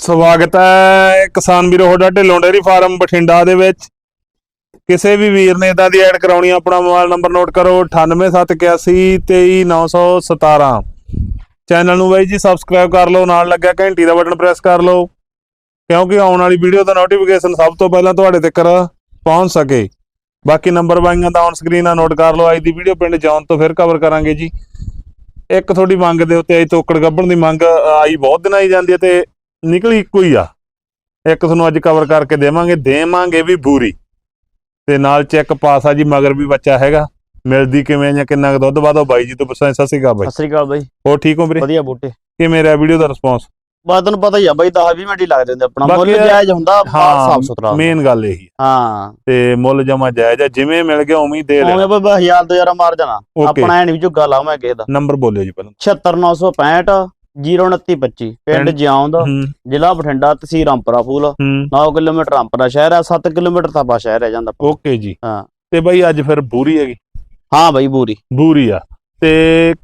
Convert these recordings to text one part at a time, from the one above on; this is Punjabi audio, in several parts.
ਸਵਾਗਤ ਹੈ ਕਿਸਾਨ ਵੀਰੋ, ਤੁਹਾਡਾ ਢਿੱਲੋਂ ਡੇਅਰੀ ਫਾਰਮ ਬਠਿੰਡਾ ਦੇ ਵਿੱਚ। ਕਿਸੇ ਵੀ ਵੀਰ ਨੇ ਇਦਾਂ ਦੀ ਐਡ ਕਰਾਉਣੀ ਆਪਣਾ ਮੋਬਾਈਲ ਨੰਬਰ ਨੋਟ ਕਰੋ 9871823917 ਚੈਨਲ ਨੂੰ ਬਾਈ ਜੀ, ਸਬਸਕ੍ਰਾਈਬ ਕਰ ਲਓ, ਨਾਲ ਲੱਗਿਆ ਘੰਟੀ ਦਾ ਬਟਨ ਪ੍ਰੈਸ ਕਰ ਲਓ, ਕਿਉਂਕਿ ਆਉਣ ਵਾਲੀ ਵੀਡੀਓ ਦਾ ਨੋਟੀਫਿਕੇਸ਼ਨ ਸਭ ਤੋਂ ਪਹਿਲਾਂ ਤੁਹਾਡੇ ਤੱਕ ਪਹੁੰਚ ਸਕੇ। ਬਾਕੀ ਨੰਬਰ ਬਾਈਆਂ ਦਾ ਔਨ ਸਕਰੀਨ ਆ, ਨੋਟ ਕਰ ਲਓ, ਅੱਜ ਦੀ ਵੀਡੀਓ ਪਿੰਡ ਜਾਣ ਤੋਂ ਫਿਰ ਕਵਰ ਕਰਾਂਗੇ ਜੀ। ਇੱਕ ਤੁਹਾਡੀ ਮੰਗ ਦੇ ਉੱਤੇ ਅੱਜ ਤੋਕੜ ਗੱਭਣ ਦੀ ਮੰਗ, ਆਈ ਬਹੁਤ ਦਿਨ ਆਈ ਜਾਂਦੀ ਹੈ ਤੇ ਨਿਕਲੀ ਇੱਕੋ ਹੀ ਆ। ਇੱਕ ਤੁਹਾਨੂੰ ਅੱਜ ਕਵਰ ਕਰਕੇ ਦੇਵਾਂਗੇ ਦੇਵਾਂਗੇ ਵੀ ਬੂਰੀ। ਤੇ ਨਾਲ ਚੈੱਕ ਪਾਸ ਆ ਜੀ ਮਗਰ ਵੀ ਬੱਚਾ ਹੈਗਾ। ਮਿਲਦੀ ਕਿਵੇਂ ਜਾਂ ਕਿੰਨਾ ਦੁੱਧ ਵਾਦੋ ਬਾਈ ਜੀ ਤੋਂ ਪੁੱਛਾਂ ਸਤਿ ਸ਼੍ਰੀ ਅਕਾਲ ਬਾਈ। ਸਤਿ ਸ੍ਰੀ ਅਕਾਲ ਬਾਈ। ਹੋਰ ਠੀਕ ਹੋ ਵੀਰੇ? ਵਧੀਆ ਬੂਟੇ। ਕਿਵੇਂ ਰਿਹਾ ਵੀਡੀਓ ਦਾ ਰਿਸਪੌਂਸ ਬਾ ਤੈਨੂੰ ਪਤਾ ਹੀ ਆ ਬਾਈ 10 20 ਮਿੰਟ ਹੀ ਲੱਗ ਜਾਂਦੇ ਆਪਣਾ। ਮੁੱਲ ਜਾਇਜ਼ ਹੁੰਦਾ ਸਾਫ਼ ਸੁਥਰਾ। ਮੇਨ ਗੱਲ ਇਹੀ। ਹਾਂ। ਤੇ ਮੁੱਲ ਜਮਾ ਜਾਇਜ਼ ਆ ਜਿਵੇਂ ਮਿਲ ਗਿਆ ਉਵੇਂ ਹੀ ਦੇ ਉਵੇਂ ਲੈ ਬਸ ਹਜ਼ਾਰ ਦੋ ਹਜ਼ਾਰ ਮਾਰ ਜਾਣਾ ਆਪਣਾ ਐ ਨਹੀਂ ਝੁੱਗਾ ਲਾਵਾਂ ਕਿਸੇ ਦਾ। ਨੰਬਰ ਬੋਲਿਓ ਜੀ ਪਹਿਲਾਂ। 76965 02925 ਪਿੰਡ ਜਿਉਂਦ ਜ਼ਿਲ੍ਹਾ ਬਠਿੰਡਾ ਤਹਿਸੀਲ ਰਾਮਪੁਰਾ ਫੂਲ ਹੂੰ। 9 ਕਿਲੋਮੀਟਰ ਰਾਮਪੁਰਾ ਸ਼ਹਿਰ ਹੈ 7 ਕਿਲੋਮੀਟਰ ਤਾਬਾ ਸ਼ਹਿਰ ਹੈ ਜਾਂਦਾ ਓਕੇ ਜੀ। ਹਾਂ। ਤੇ ਬਾਈ ਅੱਜ ਫਿਰ ਬੂਰੀ ਹੈਗੀ? ਹਾਂ ਬਾਈ ਬੂਰੀ। ਬੂਰੀ ਆ। ਤੇ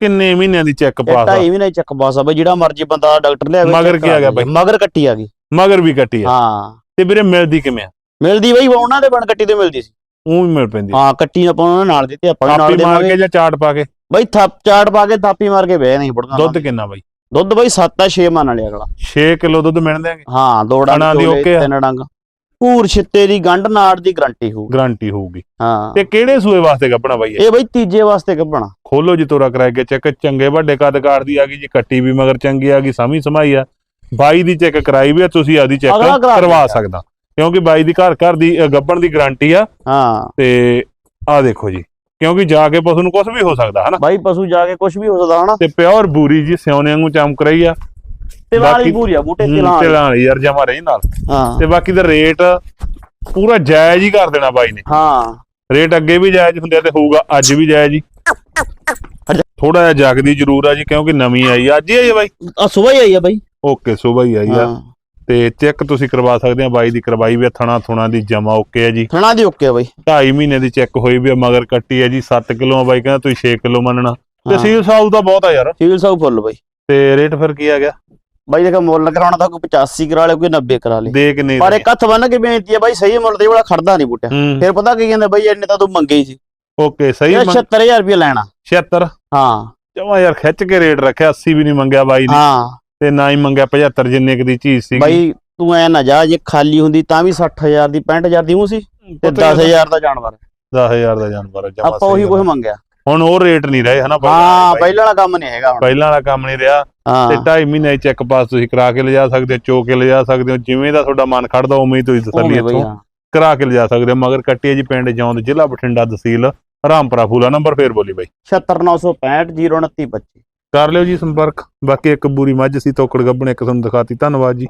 ਕਿੰਨੇ ਮਹੀਨਿਆਂ ਦੀ ਚੈੱਕ ਪਾਸ ਆ? ਢਾਈ ਵੀ ਨਹੀਂ ਚੱਕ ਪਾਸ ਆ ਬਾਈ ਜਿਹੜਾ ਮਰਜ਼ੀ ਬੰਦਾ ਡਾਕਟਰ ਲਿਆਵੇ ਮਗਰ ਕੀ ਆ ਗਿਆ ਬਾਈ? ਮਗਰ ਕੱਟੀ ਆ ਗਈ। ਮਗਰ ਵੀ ਕੱਟੀ ਆ। ਹਾਂ। ਤੇ ਵੀਰੇ ਮਿਲਦੀ ਕਿਵੇਂ ਆ? ਮਿਲਦੀ ਬਾਈ ਉਹਨਾਂ ਦੇ ਬਣ ਕੱਟੀ ਤੇ ਮਿਲਦੀ ਸੀ। ਉਹ ਵੀ ਮਿਲ ਪੈਂਦੀ ਹਾਂ ਕੱਟੀ ਆਪਾਂ ਉਹਨਾਂ ਨਾਲ ਦਿੱਤੀ ਆਪਾਂ ਨਾਲ ਆਪੀ ਮਾਰ ਕੇ ਜਾਂ ਚਾਟ ਪਾ ਕੇ? ਬਾਈ ਥਾਪ ਚਾਟ ਪਾ ਕੇ ਥਾਪੀ ਮਾਰ ਕੇ ਬਹਿ ਨਹੀਂ ਪੜਦਾ ਦੁੱਧ ਕਿੰਨਾ ਬਾਈ? ਦੁੱਧ ਬਾਈ 7 ਆ 6 ਮੰਨ ਲਿਆ ਅਗਲਾ। 6 ਕਿਲੋ ਦੁੱਧ ਮਿਲ ਦੇਣਗੇ ਹਾਂ ਦੋ ਡੰਗ? ਤਿੰਨ ਡੰਗ। ਪੂਰ ਛਿੱਤੇ ਦੀ ਗੰਢ ਨਾੜ ਦੀ ਗਰੰਟੀ ਹੋਊ ਗਾਰੰਟੀ ਹੋਊਗੀ। ਹਾਂ। ਤੇ ਕਿਹੜੇ ਸੂਏ ਵਾਸਤੇ ਕੱਪਣਾ ਬਾਈ ਇਹ? ਬਾਈ ਤੀਜੇ ਵਾਸਤੇ ਕੱਢਣਾ ਖੋਲੋ ਜੀ ਤੋਰਾ ਕਰਾਏ ਕੇ ਚੈੱਕ ਚੰਗੇ ਵੱਡੇ ਕੱਦ ਕਾਠ ਦੀ ਆ ਗਈ ਜੀ ਕੱਟੀ ਵੀ ਮਗਰ ਚੰਗੀ ਆ ਗਈ ਸਮੀ ਸਮਾਈ ਆ। ਬਾਈ ਦੀ ਚੈੱਕ ਕਰਾਈ ਵੀ ਆ ਤੁਸੀਂ ਆਦੀ ਚੈੱਕ ਕਰਾ ਕਰਵਾ। ਸਕਦਾ। ਕਿਉਂਕਿ ਬਾਈ ਦੀ ਘਰ ਘਰ ਦੀ ਅ, ਗੱਭਣ ਦੀ ਗਾਰੰਟੀ ਆ। ਹਾਂ। ਤੇ ਆ ਦੇਖੋ ਜੀ। ਕਿਉਂਕਿ ਜਾ ਕੇ ਪਸ਼ੂ ਨੂੰ ਕੁਝ ਵੀ ਹੋ ਸਕਦਾ ਹਨਾ? ਬਾਈ ਪਸ਼ੂ ਜਾ ਕੇ ਕੁਝ ਵੀ ਹੋ ਸਕਦਾ ਹਨਾ? ਤੇ ਪਿਓਰ ਬੂਰੀ ਜੀ ਸਿਉਨੇ ਵਾਂਗੂ ਚਮਕ ਰਹੀ ਆ। ਤੇ ਵਾਲੀ ਪੂਰੀ ਆ ਬੂਟੇ ਤਿਲਾਂ। ਤਿਲਾਂ ਯਾਰ ਜਮਾ ਰਹੀ ਨਾਲ। ਹਾਂ। ਤੇ ਬਾਕੀ ਦਾ ਰੇਟ ਪੂਰਾ ਜਾਇਜ਼ ਹੀ ਕਰ ਦੇਣਾ ਬਾਈ ਨੇ। ਹਾਂ। ਰੇਟ ਅੱਗੇ ਵੀ ਜਾਇਜ਼ ਹੁੰਦੇ ਤੇ ਹੋਊਗਾ ਅੱਜ ਵੀ ਜਾਇਜ਼ ਹੀ। ਥੋੜਾ ਜਿਹਾ ਜਾਗਦੀ ਜ਼ਰੂਰ ਆ ਜੀ ਕਿਉਂਕਿ ਨਵੀਂ ਆਈ ਆ। ਅੱਜ ਹੀ ਆਈ ਆ ਬਾਈ? ਆ ਸੁਬਹ ਹੀ ਆਈ ਆ ਬਾਈ। ਓਕੇ ਸੁਬਾਹ ਹੀ ਆਈ ਆ। ਹਾਂ। ਤੇ ਚੈੱਕ ਤੁਸੀਂ ਕਰਵਾ ਸਕਦੇ ਆ ਬਾਈ ਦੀ ਕਰਵਾਈ ਵੀ ਆ, ਥਣਾ ਥੁਣਾ ਦੀ ਜਮਾ ਓਕੇ ਆ ਜੀ। ਥਣਾ ਦੀ ਓਕੇ ਆ ਬਾਈ। 2.5 ਮਹੀਨੇ ਦੀ ਚੈੱਕ ਹੋਈ ਵੀ ਆ ਮਗਰ ਕੱਟੀ ਆ ਜੀ 7 ਕਿਲੋ ਆ ਬਾਈ ਕਹਿੰਦਾ ਤੁਸੀਂ 6 ਕਿਲੋ ਮੰਨਣਾ। ਤੇ ਹਾਂ। ਸੀਲ ਸਾਊ ਤਾਂ ਬਹੁਤ ਆ ਯਾਰ। ਸੀਲ ਸਾਊ ਫੁੱਲ ਬਾਈ। ਤੇ ਰੇਟ ਫਿਰ ਕੀ ਆ ਗਿਆ? ਬਾਈ ਦੇਖੋ ਮੁੱਲ ਕਰਾਉਣਾ ਤਾਂ ਕੋਈ 85 ਕਰਾ ਲੇ ਕੋਈ 90 ਕਰਾ ਲੇ ਦੇ ਕਿੰਨੇ ਪਰ ਇੱਕ ਹੱਥ ਬੰਨ ਕੇ ਬੇਨਤੀ ਆ ਬਾਈ ਸਹੀ ਮੁੱਲ ਤੇ ਵਾਲਾ ਖੜਦਾ ਨਹੀਂ ਬੂਟਾ ਹੂੰ। ਫਿਰ ਪਤਾ ਕੀ ਕਹਿੰਦੇ ਬਾਈ ਇੰਨੇ ਤਾਂ ਤੂੰ ਮੰਗੇ ਹੀ ਸੀ। ਓਕੇ ਸਹੀ ਇਹ 76000 ਰੁਪਏ ਲੈਣਾ। 76 ਹਾਂ। ਜਮਾ ਯਾਰ ਖਿੱਚ ਕੇ ਰੇਟ ਰੱਖਿਆ 80 ਵੀ ਨਹੀਂ ਮੰਗਿਆ ਬਾਈ ਨੇ। ਹਾਂ। ਤੇ ਨਾ ਹੀ ਮੰਗਿਆ 75 ਜਿੰਨੇ ਕੁ ਦੀ ਚੀਜ਼ ਸੀ ਬਾਈ ਤੂੰ ਐ ਨਾ ਜਾ ਜੇ ਖਾਲੀ ਹੁੰਦੀ ਤਾਂ ਵੀ 60000 ਦੀ 65000 ਦੀ ਉਹ ਸੀ ਤੇ 10000 ਦਾ ਜਾਨਵਰ। 10000 ਦਾ ਜਾਨਵਰ ਜਮਾ ਆਪਾਂ ਉਹੀ ਕੁਝ ਮੰਗਿਆ। ਹੁਣ ਉਹ ਰੇਟ ਨਹੀਂ ਰਹੇ ਹਨਾ ਹਾਂ। ਪਹਿਲਾਂ ਵਾਲਾ ਕੰਮ ਨਹੀਂ ਹੈਗਾ ਹੁਣ। ਪਹਿਲਾਂ ਵਾਲਾ ਕੰਮ ਨਹੀਂ ਰਿਹਾ। ਤੇ ਹਾਂ 2.5 ਮਹੀਨੇ ਚੈੱਕ ਪਾਸ ਤੁਸੀਂ ਕਰਾ ਕੇ ਲਿਜਾ ਸਕਦੇ ਹੋ ਚੋ ਕੇ ਲਿਜਾ ਸਕਦੇ ਹੋ ਜਿਵੇਂ ਦਾ ਤੁਹਾਡਾ ਮਨ ਖੜਦਾ ਉਵੇਂ ਹੀ ਤੁਸੀਂ ਤਸੱਲੀ ਇੱਥੋਂ। ਕਰਾ ਕੇ ਲਿਜਾ ਸਕਦੇ ਹੋ। ਮਗਰ ਕੱਟੀ ਹੈ ਜੀ ਪਿੰਡ ਜੌਂਦ ਜ਼ਿਲ੍ਹਾ ਬਠਿੰਡਾ ਤਹਿਸੀਲ ਰਾਮਪੁਰਾ ਫੂਲਾ ਨੰਬਰ ਫੇਰ ਬੋਲੀ ਬਾਈ। 76965 02925 ਕਰ ਲਿਓ ਜੀ ਸੰਪਰਕ। ਬਾਕੀ ਇੱਕ ਬੂਰੀ ਮੱਝ ਸੀ, ਤੋਕੜ ਗੱਬਣ ਇੱਕ ਤੁਹਾਨੂੰ ਦਿਖਾਤੀ। ਧੰਨਵਾਦ ਜੀ।